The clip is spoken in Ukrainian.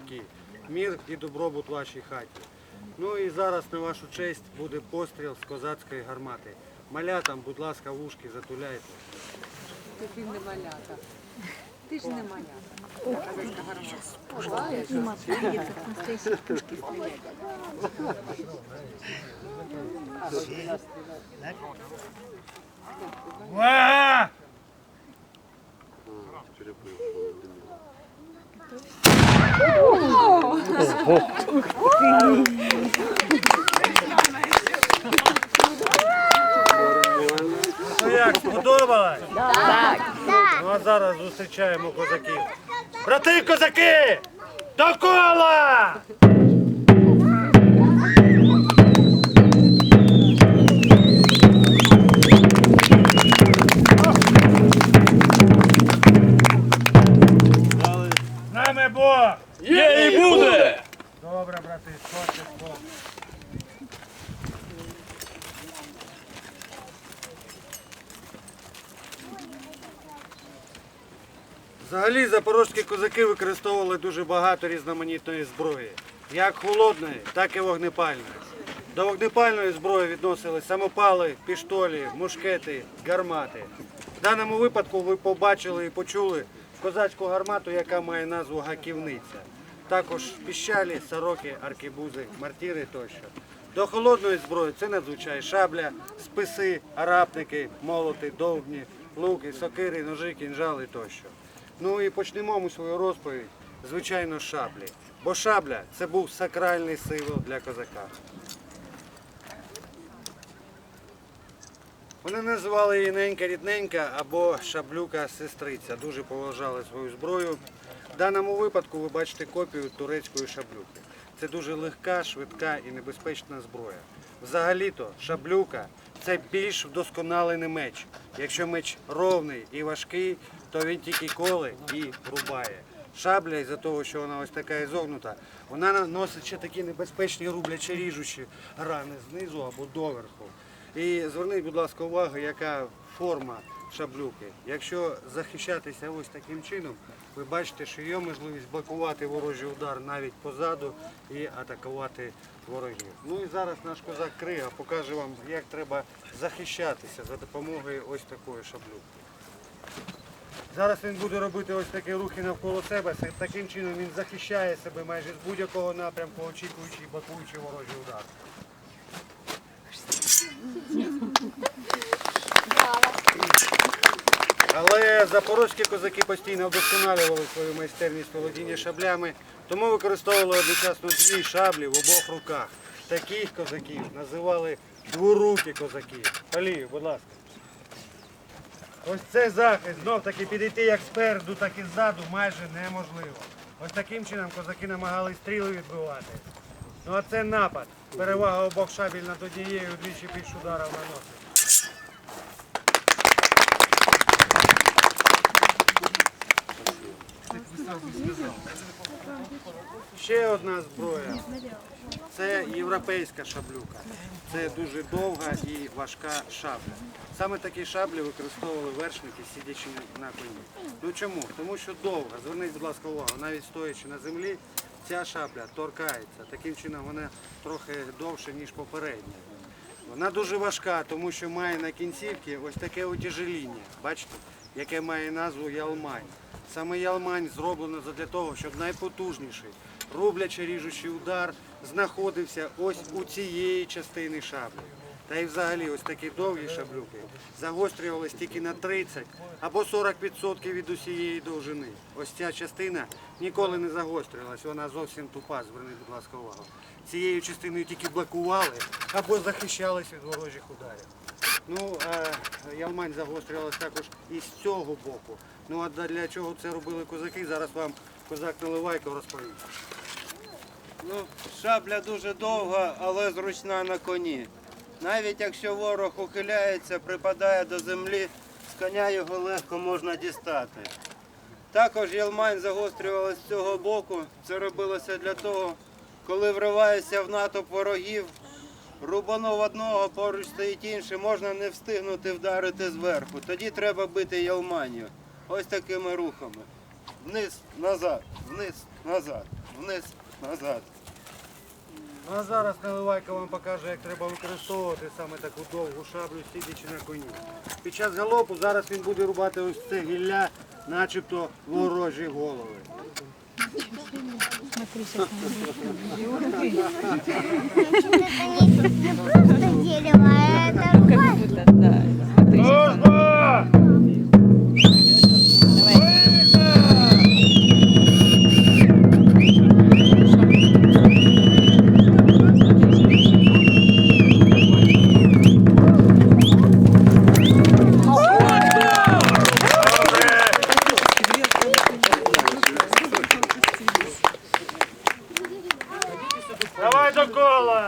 навпаки. Мір і добробут вашій хаті. Ну і зараз на вашу честь буде постріл з козацької гармати. Малятам, будь ласка, вушки затуляйте. Ти ж не малята. Ти ж не малята. Увага! Ну як, сподобалось? Ну а зараз зустрічаємо козаків. Брати козаки! До кола! Є і буде! Добре, брати, сходьте, сходьте. Взагалі запорозькі козаки використовували дуже багато різноманітної зброї, як холодної, так і вогнепальної. До вогнепальної зброї відносили самопали, піштолі, мушкети, гармати. В даному випадку ви побачили і почули козацьку гармату, яка має назву гаківниця. Також піщалі, сороки, аркебузи, мартіри тощо. До холодної зброї це надзвичай шабля, списи, арапники, молоти, довгні, луки, сокири, ножи, кінжали тощо. Ну і почнемо ми свою розповідь, звичайно, шаблі. Бо шабля це був сакральний символ для козака. Вони називали її ненька рідненька або шаблюка-сестриця. Дуже поважали свою зброю. Даному випадку ви бачите копію турецької шаблюки. Це дуже легка, швидка і небезпечна зброя. Взагалі-то шаблюка це більш вдосконалений меч. Якщо меч ровний і важкий, то він тільки коле і рубає. Шабля, із-за того, що вона ось така ізогнута, вона наносить ще такі небезпечні рублячі ріжучі рани знизу або доверху. І зверніть, будь ласка, увагу, яка форма шаблюки. Якщо захищатися ось таким чином, ви бачите, що є можливість блокувати ворожий удар навіть позаду і атакувати ворогів. Ну і зараз наш козак Крига покаже вам, як треба захищатися за допомогою ось такої шаблюки. Зараз він буде робити ось такі рухи навколо себе. Таким чином він захищає себе майже з будь-якого напрямку, очікуючи і блокуючи ворожий удар. Але запорозькі козаки постійно вдосконалювали свою майстерність володіння шаблями, тому використовували одночасно дві шаблі в обох руках. Таких козаків називали дворукі козаки. Палію, будь ласка. Ось це захист, знов таки підійти як спереду, так і ззаду майже неможливо. Ось таким чином козаки намагались стріли відбивати. Ну а це напад. Перевага обох шабель над однією двічі більш ударів наносить. Ще одна зброя. Це європейська шаблюка. Це дуже довга і важка шабля. Саме такі шаблі використовували вершники, сидячи на коні. Ну чому? Тому що довга. Зверніть, будь ласка, увагу, навіть стоячи на землі, ця шабля торкається. Таким чином вона трохи довше, ніж попередня. Вона дуже важка, тому що має на кінцівці ось таке утяжеління, бачите, яке має назву ялмань. Саме ялмань зроблено для того, щоб найпотужніший рублячий ріжучий удар знаходився ось у цієї частини шаблі. Та й взагалі ось такі довгі шаблюки загострювались тільки на 30 або 40% від усієї довжини. Ось ця частина ніколи не загострювалась, вона зовсім тупа, зверніть, будь ласка, увагу. Цією частиною тільки блокували або захищались від ворожих ударів. Ну, а ялмань загострювалась також і з цього боку. Ну а для чого це робили козаки? Зараз вам козак Наливайко розповість. Ну, шабля дуже довга, але зручна на коні. Навіть якщо ворог ухиляється, припадає до землі, з коня його легко можна дістати. Також ялмань загострювалася з цього боку. Це робилося для того, коли вриваєшся в натовп ворогів, рубанув одного, поруч стоїть інший, можна не встигнути вдарити зверху. Тоді треба бити ялманю. Ось такими рухами. вниз, назад, вниз, назад, вниз, назад. Ну а зараз Наливайко вам покаже, як треба використовувати саме таку довгу шаблю, сидячи на коні. Під час галопу зараз він буде рубати ось це гілля, начебто ворожі голови. Это не просто дерево, а это. Смотри,